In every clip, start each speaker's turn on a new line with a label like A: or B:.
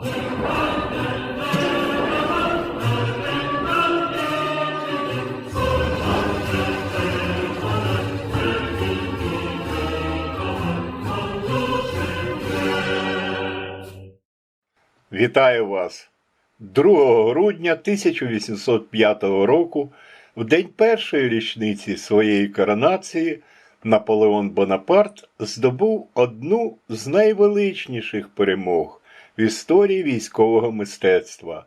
A: Вітаю вас! 2 грудня 1805 року, в день першої річниці своєї коронації, Наполеон Бонапарт здобув одну з найвеличніших перемог в історії військового мистецтва.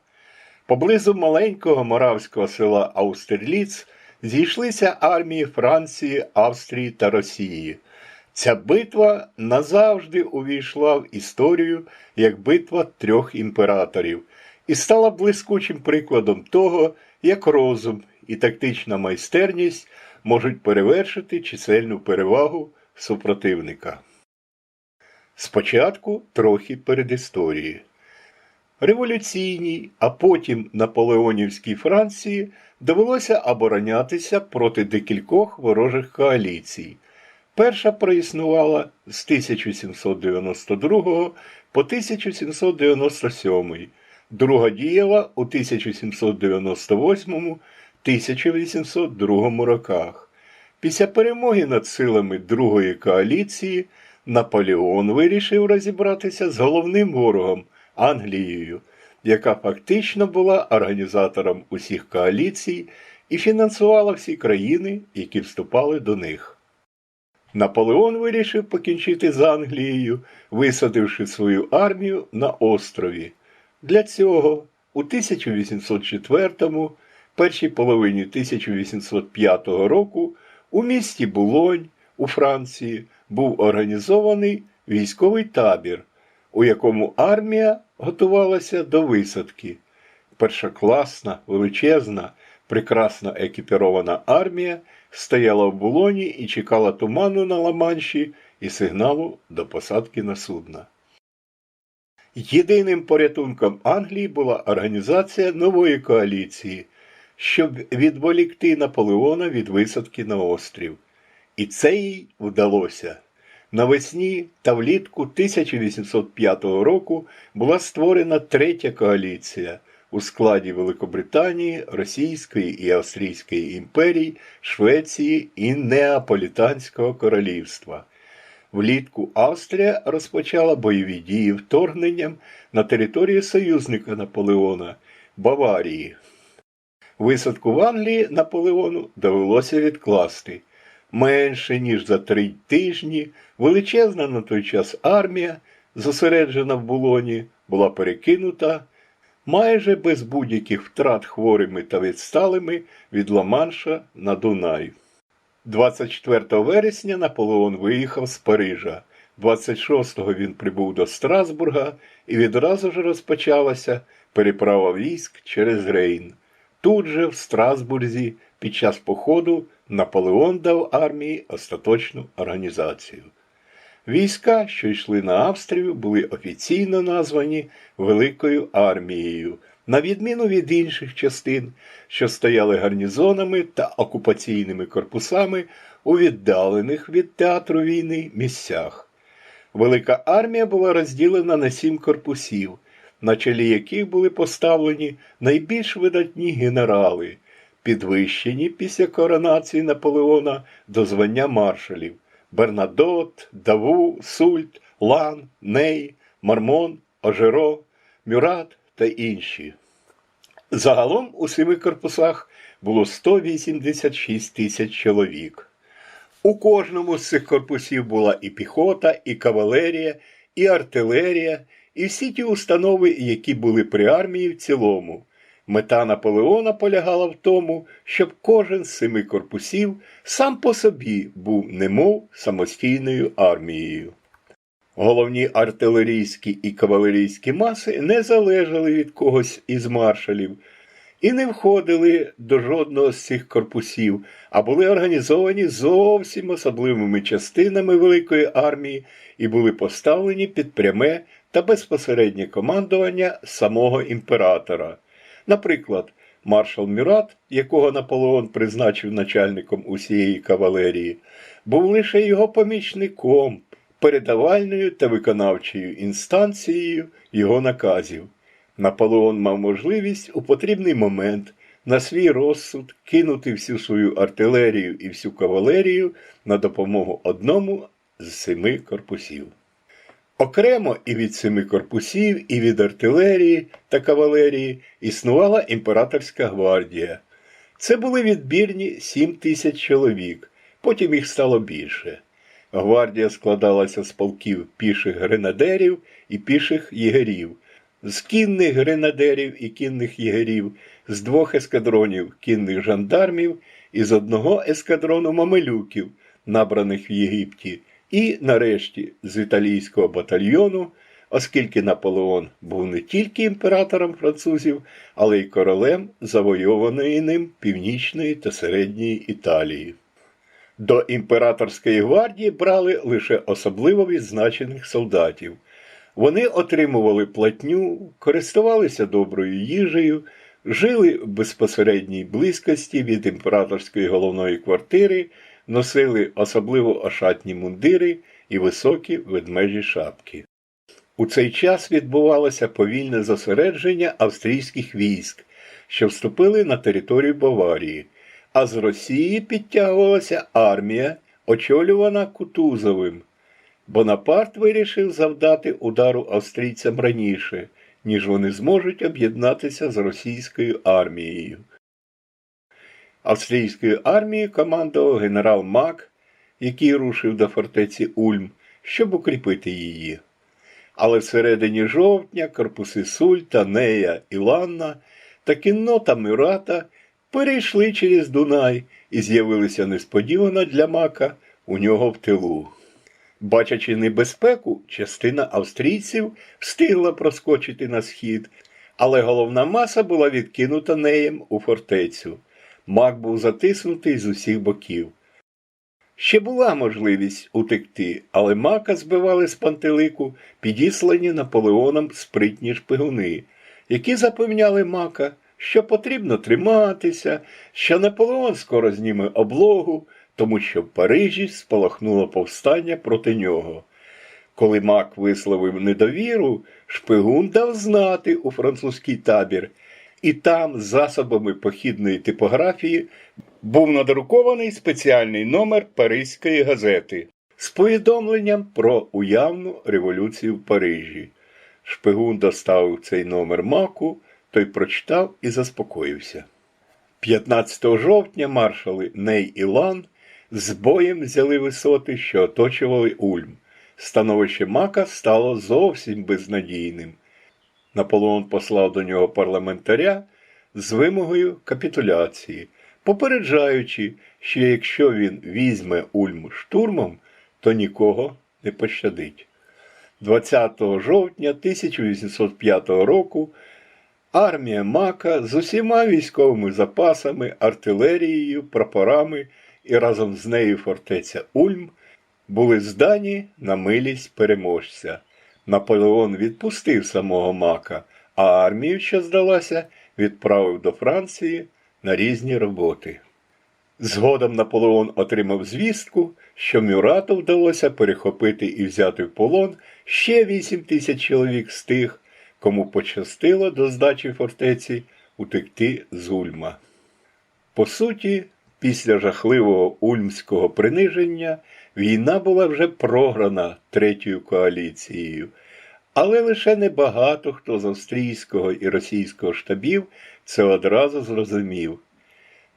A: Поблизу маленького моравського села Аустерліц зійшлися армії Франції, Австрії та Росії. Ця битва назавжди увійшла в історію як битва трьох імператорів і стала блискучим прикладом того, як розум і тактична майстерність можуть перевершити чисельну перевагу супротивника. Спочатку трохи передісторії. Революційній, а потім наполеонівській Франції довелося оборонятися проти декількох ворожих коаліцій. Перша проіснувала з 1792 по 1797, друга діяла у 1798-1802 роках. Після перемоги над силами Другої коаліції Наполеон вирішив розібратися з головним ворогом Англією, яка фактично була організатором усіх коаліцій і фінансувала всі країни, які вступали до них. Наполеон вирішив покінчити з Англією, висадивши свою армію на острові. Для цього у 1804 першій половині 1805 року у місті Булонь у Франції був організований військовий табір, у якому армія готувалася до висадки. Першокласна, величезна, прекрасно екіпірована армія стояла в булоні і чекала туману на Ла-Манші і сигналу до посадки на судна. Єдиним порятунком Англії була організація нової коаліції, щоб відволікти Наполеона від висадки на острів. І це їй вдалося. Навесні та влітку 1805 року була створена третя коаліція у складі Великобританії, Російської і Австрійської імперій, Швеції і Неаполітанського королівства. Влітку Австрія розпочала бойові дії вторгненням на територію союзника Наполеона Баварії. Висадку в Англії Наполеону довелося відкласти. Менше ніж за три тижні величезна на той час армія, зосереджена в булоні, була перекинута майже без будь-яких втрат хворими та відсталими від Ла-Манша на Дунай. 24 вересня Наполеон виїхав з Парижа. 26-го він прибув до Страсбурга і відразу ж розпочалася переправа військ через Рейн. Тут же, в Страсбурзі, під час походу Наполеон дав армії остаточну організацію. Війська, що йшли на Австрію, були офіційно названі Великою армією, на відміну від інших частин, що стояли гарнізонами та окупаційними корпусами у віддалених від театру війни місцях. Велика армія була розділена на сім корпусів, на чолі яких були поставлені найбільш видатні генерали, підвищені після коронації Наполеона до звання маршалів. Бернадот, Даву, Сульт, Лан, Ней, Мармон, Ожеро, Мюрат та інші. Загалом у семи корпусах було 186 тисяч чоловік. У кожному з цих корпусів була і піхота, і кавалерія, і артилерія, і всі ті установи, які були при армії в цілому. Мета Наполеона полягала в тому, щоб кожен з семи корпусів сам по собі був немов самостійною армією. Головні артилерійські і кавалерійські маси не залежали від когось із маршалів і не входили до жодного з цих корпусів, а були організовані зовсім особливими частинами великої армії і були поставлені під пряме та безпосереднє командування самого імператора. Наприклад, маршал Мюрат, якого Наполеон призначив начальником усієї кавалерії, був лише його помічником, передавальною та виконавчою інстанцією його наказів. Наполеон мав можливість у потрібний момент на свій розсуд кинути всю свою артилерію і всю кавалерію на допомогу одному з семи корпусів. Окремо і від семи корпусів, і від артилерії та кавалерії існувала імператорська гвардія. Це були відбірні сім тисяч чоловік, потім їх стало більше. Гвардія складалася з полків піших гренадерів і піших єгерів, з кінних гренадерів і кінних єгерів, з двох ескадронів кінних жандармів і з одного ескадрону мамелюків, набраних в Єгипті, і, нарешті, з італійського батальйону, оскільки Наполеон був не тільки імператором французів, але й королем завойованої ним північної та середньої Італії. До імператорської гвардії брали лише особливо відзначених солдатів. Вони отримували платню, користувалися доброю їжею, жили в безпосередній близькості від імператорської головної квартири, носили особливо ошатні мундири і високі ведмежі шапки. У цей час відбувалося повільне зосередження австрійських військ, що вступили на територію Баварії, а з Росії підтягувалася армія, очолювана Кутузовим. Бонапарт вирішив завдати удару австрійцям раніше, ніж вони зможуть об'єднатися з російською армією. Австрійською армією командував генерал Мак, який рушив до фортеці Ульм, щоб укріпити її. Але всередині жовтня корпуси Сульта, Нея і Ланна та кіннота Мюрата перейшли через Дунай і з'явилися несподівано для Мака у нього в тилу. Бачачи небезпеку, частина австрійців встигла проскочити на схід, але головна маса була відкинута неєм у фортецю. Мак був затиснутий з усіх боків. Ще була можливість утекти, але мака збивали з пантелику підіслані Наполеоном спритні шпигуни, які запевняли мака, що потрібно триматися, що Наполеон скоро зніме облогу, тому що в Парижі спалахнуло повстання проти нього. Коли Мак висловив недовіру, шпигун дав знати у французький табір, і там, засобами похідної типографії, був надрукований спеціальний номер Паризької газети з повідомленням про уявну революцію в Парижі. Шпигун доставив цей номер маку, той прочитав і заспокоївся. 15 жовтня маршали Ней і Лан з боєм взяли висоти, що оточували Ульм. Становище Мака стало зовсім безнадійним. Наполеон послав до нього парламентаря з вимогою капітуляції, попереджаючи, що якщо він візьме Ульм штурмом, то нікого не пощадить. 20 жовтня 1805 року армія Мака з усіма військовими запасами, артилерією, прапорами і разом з нею фортеця Ульм були здані на милість переможця. Наполеон відпустив самого Мака, а армію, що здалася, відправив до Франції на різні роботи. Згодом Наполеон отримав звістку, що Мюрату вдалося перехопити і взяти в полон ще 8 тисяч чоловік з тих, кому пощастило до здачі фортеці утекти з Ульма. По суті, після жахливого ульмського приниження війна була вже програна третьою коаліцією, але лише небагато хто з австрійського і російського штабів це одразу зрозумів.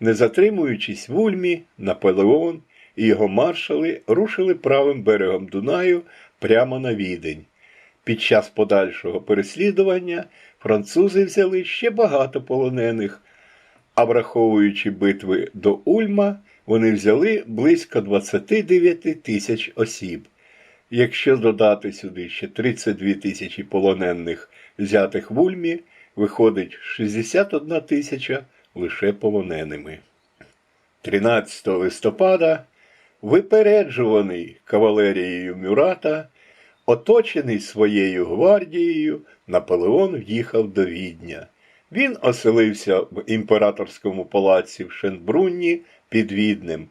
A: Не затримуючись в Ульмі, Наполеон і його маршали рушили правим берегом Дунаю прямо на відень. Під час подальшого переслідування французи взяли ще багато полонених, а враховуючи битви до Ульма, вони взяли близько 29 тисяч осіб. Якщо додати сюди ще 32 тисячі полонених, взятих в Ульмі, виходить 61 тисяча лише полоненими. 13 листопада, випереджуваний кавалерією Мюрата, оточений своєю гвардією, Наполеон в'їхав до Відня. Він оселився в імператорському палаці в Шенбрунні під Віднем.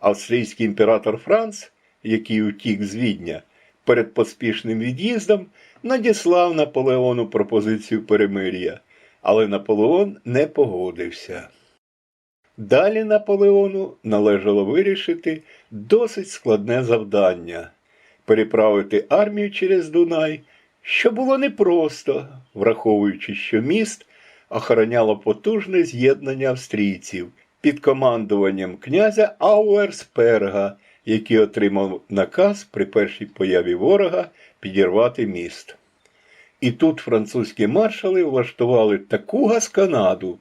A: Австрійський імператор Франц, який утік з Відня, перед поспішним від'їздом надіслав Наполеону пропозицію перемир'я, але Наполеон не погодився. Далі Наполеону належало вирішити досить складне завдання переправити армію через Дунай, що було непросто, враховуючи, що міст охороняло потужне з'єднання австрійців під командуванням князя Ауерсперга, який отримав наказ при першій появі ворога підірвати міст. І тут французькі маршали влаштували таку гасканаду,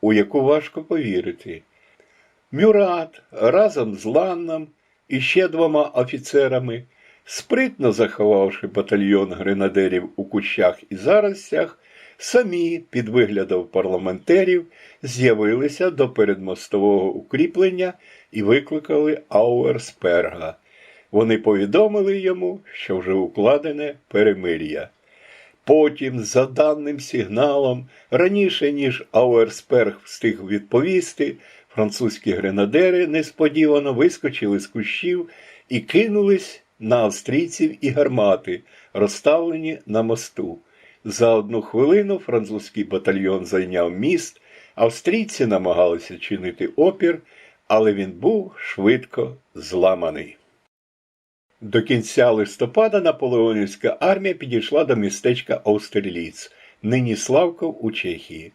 A: у яку важко повірити. Мюрат разом з Ланном і ще двома офіцерами, спритно заховавши батальйон гренадерів у кущах і заростях, самі під виглядом парламентерів з'явилися до передмостового укріплення і викликали Ауерсперга. Вони повідомили йому, що вже укладене перемир'я. Потім, за даним сигналом, раніше ніж Ауерсперг встиг відповісти, французькі гренадери несподівано вискочили з кущів і кинулись на австрійців і гармати, розставлені на мосту. За одну хвилину французький батальйон зайняв міст, австрійці намагалися чинити опір, але він був швидко зламаний. До кінця листопада наполеонівська армія підійшла до містечка Остерліц, нині Славков у Чехії.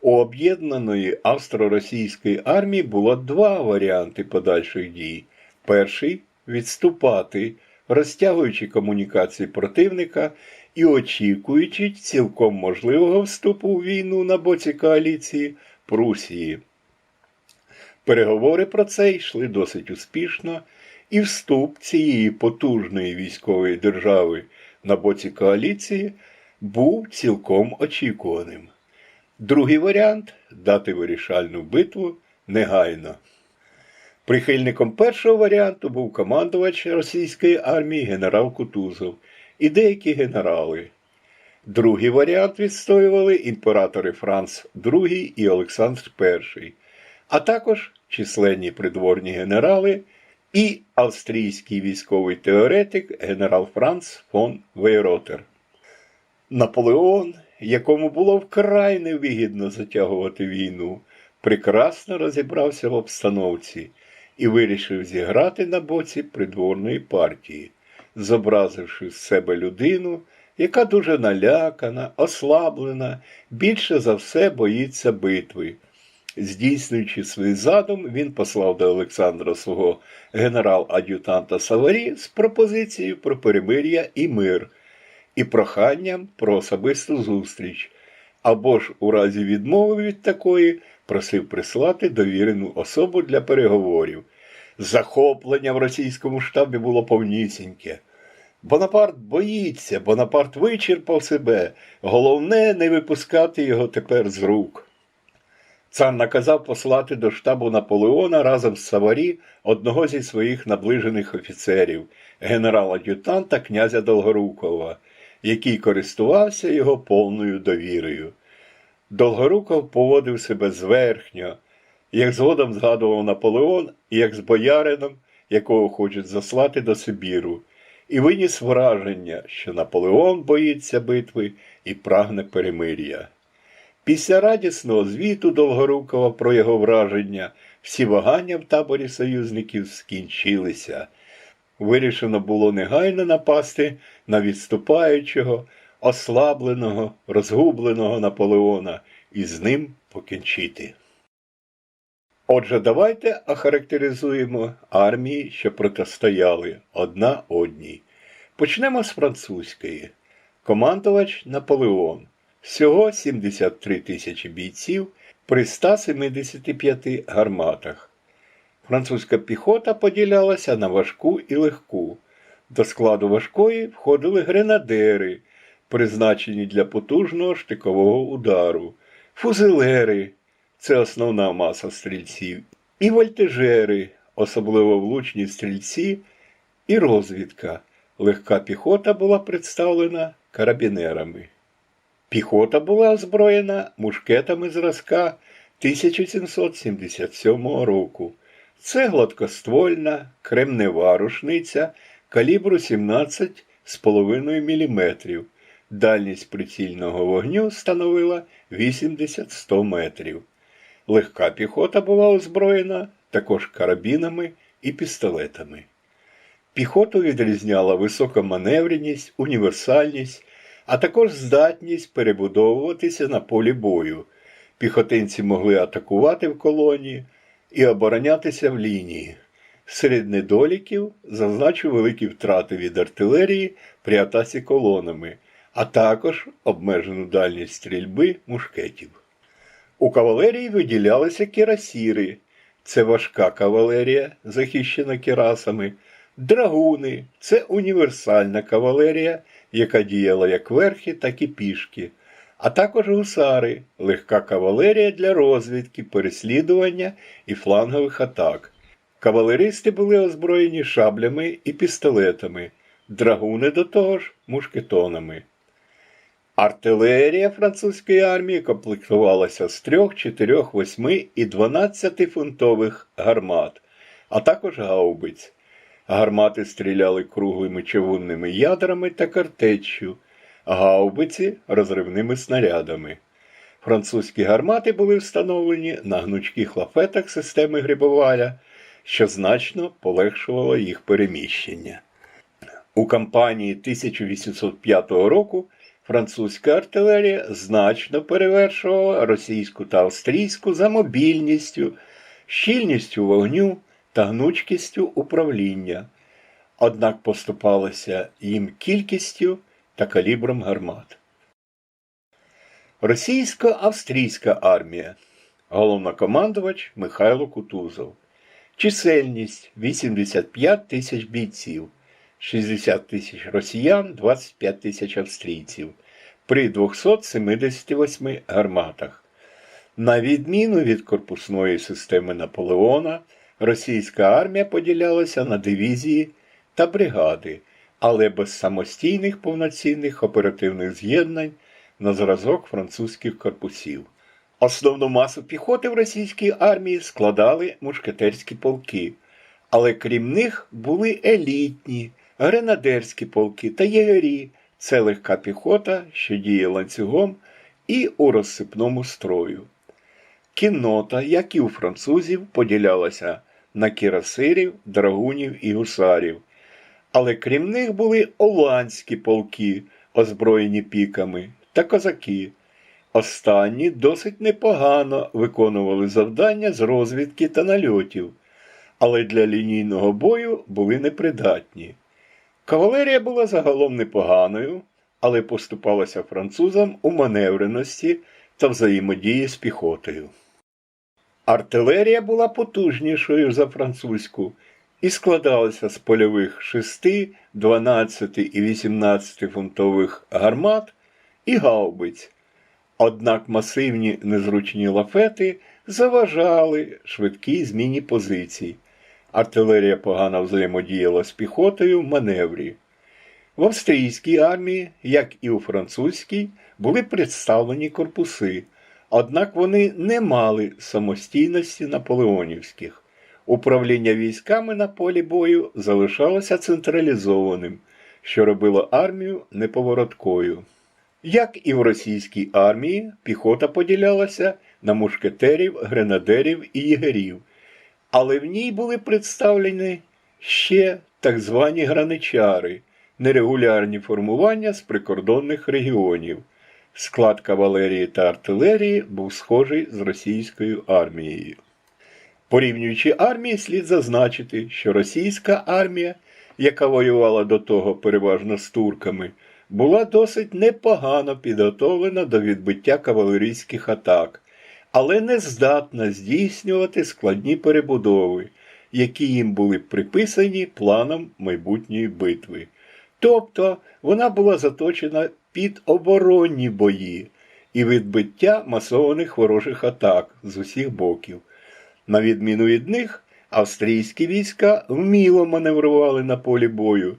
A: У об'єднаної австро-російської армії було два варіанти подальших дій. Перший відступати, розтягуючи комунікації противника і очікуючи цілком можливого вступу у війну на боці коаліції Прусії. Переговори про це йшли досить успішно, і вступ цієї потужної військової держави на боці коаліції був цілком очікуваним. Другий варіант дати вирішальну битву негайно. Прихильником першого варіанту був командувач російської армії генерал Кутузов і деякі генерали. Другий варіант відстоювали імператори Франц II і Олександр І, а також численні придворні генерали і австрійський військовий теоретик генерал Франц фон Вейротер. Наполеон, якому було вкрай невигідно затягувати війну, прекрасно розібрався в обстановці і вирішив зіграти на боці придворної партії, зобразивши з себе людину, яка дуже налякана, ослаблена, більше за все боїться битви. Здійснюючи свій задум, він послав до Олександра свого генерал-ад'ютанта Саварі з пропозицією про перемир'я і мир і проханням про особисту зустріч, або ж у разі відмови від такої просив прислати довірену особу для переговорів. Захоплення в російському штабі було повнісіньке. Бонапарт боїться, Бонапарт вичерпав себе. Головне не випускати його тепер з рук. Цар наказав послати до штабу Наполеона разом з Саварі одного зі своїх наближених офіцерів, генерала-ад'ютанта князя Долгорукова, який користувався його повною довірою. Долгоруков поводив себе зверхньо, як згодом згадував Наполеон, як з боярином, якого хочуть заслати до Сибіру, і виніс враження, що Наполеон боїться битви і прагне перемир'я. Після радісного звіту Довгорукова про його враження всі вагання в таборі союзників скінчилися. Вирішено було негайно напасти на відступаючого, ослабленого, розгубленого Наполеона і з ним покінчити. Отже, давайте охарактеризуємо армії, що протистояли одна одній. Почнемо з французької. Командувач Наполеон. Всього 73 тисячі бійців при 175 гарматах. Французька піхота поділялася на важку і легку. До складу важкої входили гренадери, призначені для потужного штикового удару, фузелери це основна маса стрільців, і вольтежери, особливо влучні стрільці, і розвідка. Легка піхота була представлена карабінерами. Піхота була озброєна мушкетами зразка 1777 року. Це гладкоствольна, кремнева рушниця калібру 17,5 мм. Дальність прицільного вогню становила 80-100 метрів. Легка піхота була озброєна також карабінами і пістолетами. Піхоту відрізняла висока маневреність, універсальність, а також здатність перебудовуватися на полі бою. Піхотинці могли атакувати в колонії і оборонятися в лінії. Серед недоліків зазначу великі втрати від артилерії при атаці колонами, а також обмежену дальність стрільби мушкетів. У кавалерії виділялися кірасіри. Це важка кавалерія, захищена кірасами, драгуни це універсальна кавалерія, яка діяла як верхи, так і пішки, а також гусари, легка кавалерія для розвідки, переслідування і флангових атак. Кавалеристи були озброєні шаблями і пістолетами, драгуни до того ж мушкетонами. Артилерія французької армії комплектувалася з 3, 4, 8 і 12 фунтових гармат, а також гаубиць. Гармати стріляли круглими човунними ядрами та картеччю, гаубиці розривними снарядами. Французькі гармати були встановлені на гнучких лафетах системи Грибоваля, що значно полегшувало їх переміщення. У кампанії 1805 року французька артилерія значно перевершувала російську та австрійську за мобільністю, щільністю вогню та гнучкістю управління, однак поступалася їм кількістю та калібром гармат. Російсько-австрійська армія. Головнокомандувач Михайло Кутузов. Чисельність 85 тисяч бійців, 60 тисяч росіян, 25 тисяч австрійців при 278 гарматах. На відміну від корпусної системи Наполеона, російська армія поділялася на дивізії та бригади, але без самостійних повноцінних оперативних з'єднань на зразок французьких корпусів. Основну масу піхоти в російській армії складали мушкетерські полки, але крім них були елітні, гренадерські полки та єгері. Це легка піхота, що діє ланцюгом і у розсипному строю. Кіннота, як і у французів, поділялася на кірасирів, драгунів і гусарів. Але крім них були оландські полки, озброєні піками, та козаки. Останні досить непогано виконували завдання з розвідки та нальотів, але для лінійного бою були непридатні. Кавалерія була загалом непоганою, але поступалася французам у маневреності та взаємодії з піхотою. Артилерія була потужнішою за французьку і складалася з польових 6, 12 і 18 фунтових гармат і гаубиць. Однак масивні незручні лафети заважали швидкій зміні позицій. Артилерія погано взаємодіяла з піхотою в маневрі. В австрійській армії, як і у французькій, були представлені корпуси, однак вони не мали самостійності наполеонівських. Управління військами на полі бою залишалося централізованим, що робило армію неповороткою. Як і в російській армії, піхота поділялася на мушкетерів, гренадерів і єгерів, але в ній були представлені ще так звані граничари, нерегулярні формування з прикордонних регіонів. Склад кавалерії та артилерії був схожий з російською армією. Порівнюючи армії, слід зазначити, що російська армія, яка воювала до того переважно з турками, була досить непогано підготовлена до відбиття кавалерійських атак, але не здатна здійснювати складні перебудови, які їм були приписані планом майбутньої битви. Тобто вона була заточена під оборонні бої і відбиття масованих ворожих атак з усіх боків. На відміну від них, австрійські війська вміло маневрували на полі бою,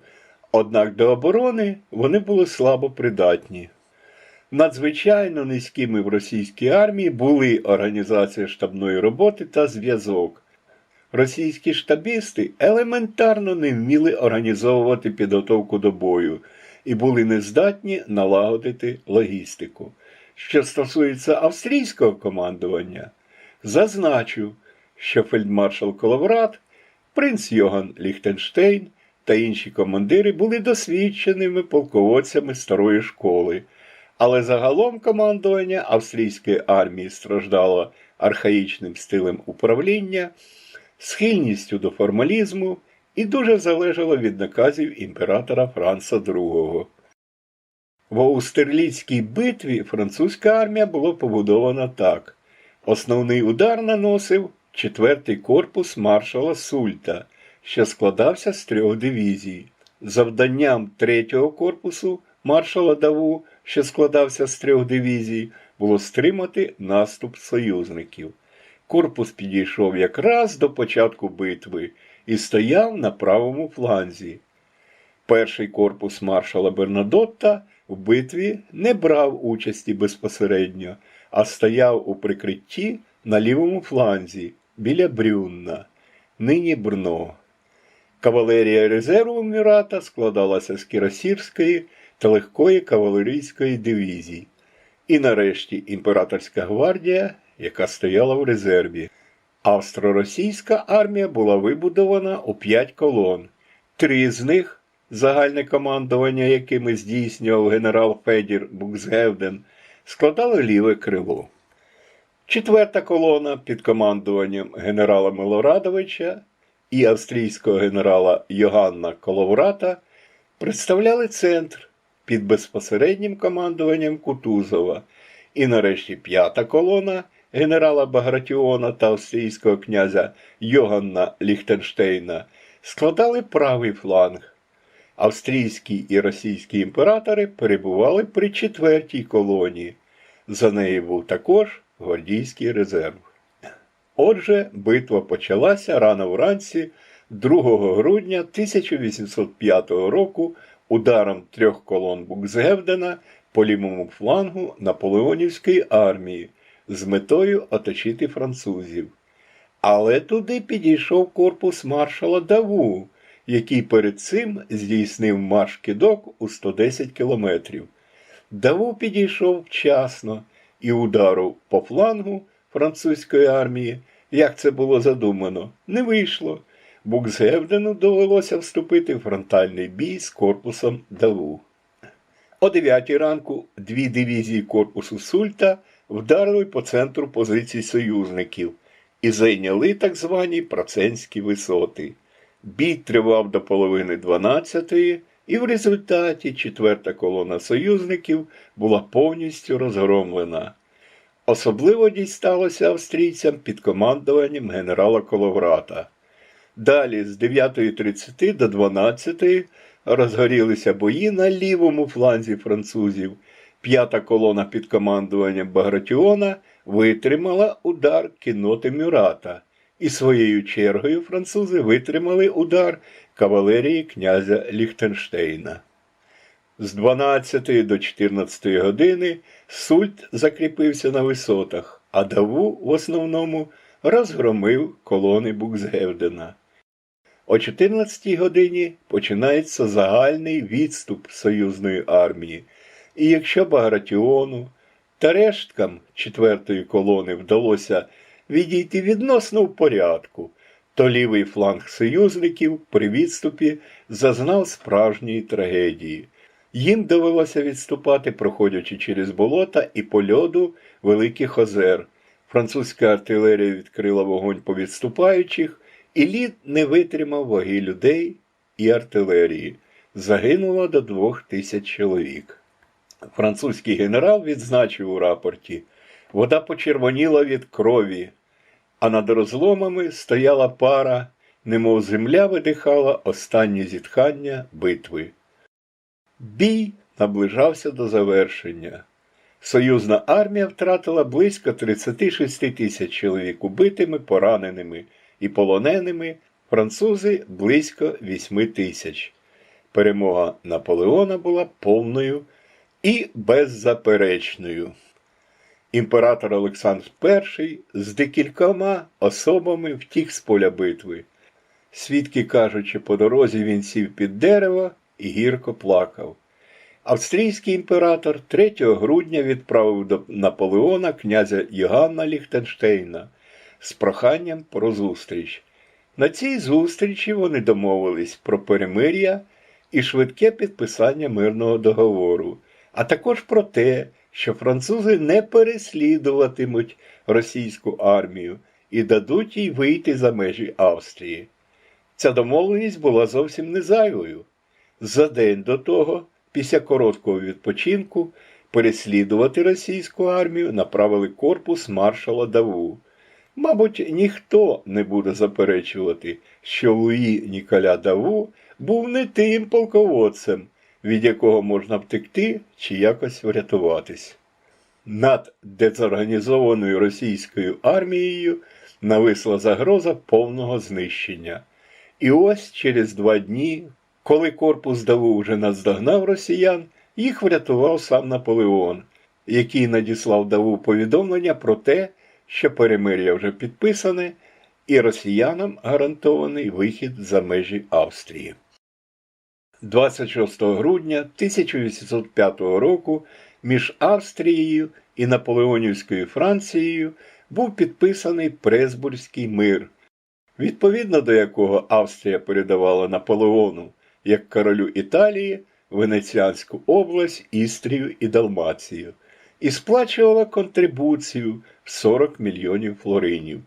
A: однак до оборони вони були слабо придатні. Надзвичайно низькими в російській армії були організація штабної роботи та зв'язок. Російські штабісти елементарно не вміли організовувати підготовку до бою і були нездатні налагодити логістику. Що стосується австрійського командування, зазначу, що фельдмаршал Коловрат, принц Йоган Ліхтенштейн та інші командири були досвідченими полководцями старої школи, але загалом командування австрійської армії страждало архаїчним стилем управління, схильністю до формалізму і дуже залежало від наказів імператора Франца II. В Аустерліцькій битві французька армія була побудована так. Основний удар наносив четвертий корпус маршала Сульта, що складався з трьох дивізій. Завданням третього корпусу маршала Даву, що складався з трьох дивізій, було стримати наступ союзників. Корпус підійшов якраз до початку битви і стояв на правому фланзі. Перший корпус маршала Бернадотта в битві не брав участі безпосередньо, а стояв у прикритті на лівому фланзі біля Брюнна, нині Брно. Кавалерія резерву Мюрата складалася з кірасірської та легкої кавалерійської дивізій. І нарешті імператорська гвардія, яка стояла в резерві. Австро-російська армія була вибудована у п'ять колон. Три з них, загальне командування якими здійснював генерал Федір Буксгевден, складали ліве крило. Четверта колона під командуванням генерала Милорадовича і австрійського генерала Йоганна Коловрата представляли центр під безпосереднім командуванням Кутузова. І нарешті п'ята колона генерала Багратіона та австрійського князя Йоганна Ліхтенштейна складали правий фланг. Австрійські і російські імператори перебували при четвертій колоні. За нею був також гвардійський резерв. Отже, битва почалася рано вранці 2 грудня 1805 року ударом трьох колон Буксгевдена по лівому флангу Наполеонівської армії з метою оточити французів. Але туди підійшов корпус маршала Даву, який перед цим здійснив марш кидок у 110 кілометрів. Даву підійшов вчасно і удару по флангу французької армії, як це було задумано, не вийшло. Буксгевдену довелося вступити в фронтальний бій з корпусом Даву. О 9 ранку дві дивізії корпусу Сульта вдарили по центру позицій союзників і зайняли так звані Проценські висоти. Бій тривав до половини 12-ї, і в результаті четверта колона союзників була повністю розгромлена. Особливо дісталося австрійцям під командуванням генерала Коловрата. Далі з 9.30 до 12 розгорілися бої на лівому фланзі французів. П'ята колона під командуванням Багратіона витримала удар кінноти Мюрата, і своєю чергою французи витримали удар кавалерії князя Ліхтенштейна. З 12 до 14 години Сульт закріпився на висотах, а Даву в основному розгромив колони Буксгевдена. О 14 годині починається загальний відступ союзної армії, і якщо Багратіону та решткам четвертої колони вдалося відійти відносно в порядку, то лівий фланг союзників при відступі зазнав справжньої трагедії. Їм довелося відступати, проходячи через болота і по льоду Великих озер. Французька артилерія відкрила вогонь по відступаючих, і не витримав ваги людей і артилерії. Загинуло до двох тисяч чоловік. Французький генерал відзначив у рапорті вода почервоніла від крові, а над розломами стояла пара, немов земля видихала останнє зітхання битви. Бій наближався до завершення. Союзна армія втратила близько 36 тисяч чоловік убитими, пораненими і полоненими, французи близько 8 тисяч. Перемога Наполеона була повною і беззаперечною. імператор Олександр І з декількома особами втік з поля битви. Свідки кажуть, що по дорозі він сів під дерево і гірко плакав. Австрійський імператор 3 грудня відправив до Наполеона князя Йоганна Ліхтенштейна з проханням про зустріч. На цій зустрічі вони домовились про перемир'я і швидке підписання мирного договору, а також про те, що французи не переслідуватимуть російську армію і дадуть їй вийти за межі Австрії. Ця домовленість була зовсім не зайвою. За день до того, після короткого відпочинку, переслідувати російську армію направили корпус маршала Даву. Мабуть, ніхто не буде заперечувати, що Луї Ніколя Даву був не тим полководцем, від якого можна втекти чи якось врятуватись. Над дезорганізованою російською армією нависла загроза повного знищення. І ось через два дні, коли корпус Даву вже наздогнав росіян, їх врятував сам Наполеон, який надіслав Даву повідомлення про те, що перемир'я вже підписане, і росіянам гарантований вихід за межі Австрії. 26 грудня 1805 року між Австрією і Наполеонівською Францією був підписаний Пресбурзький мир, відповідно до якого Австрія передавала Наполеону як королю Італії Венеціанську область, Істрію і Далмацію і сплачувала контрибуцію 40 мільйонів флоринів.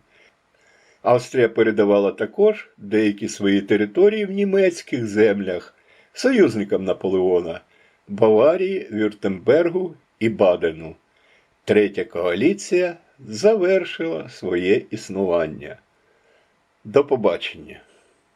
A: Австрія передавала також деякі свої території в німецьких землях союзникам Наполеона Баварії, Вюртембергу і Бадену. Третя коаліція завершила своє існування. До побачення!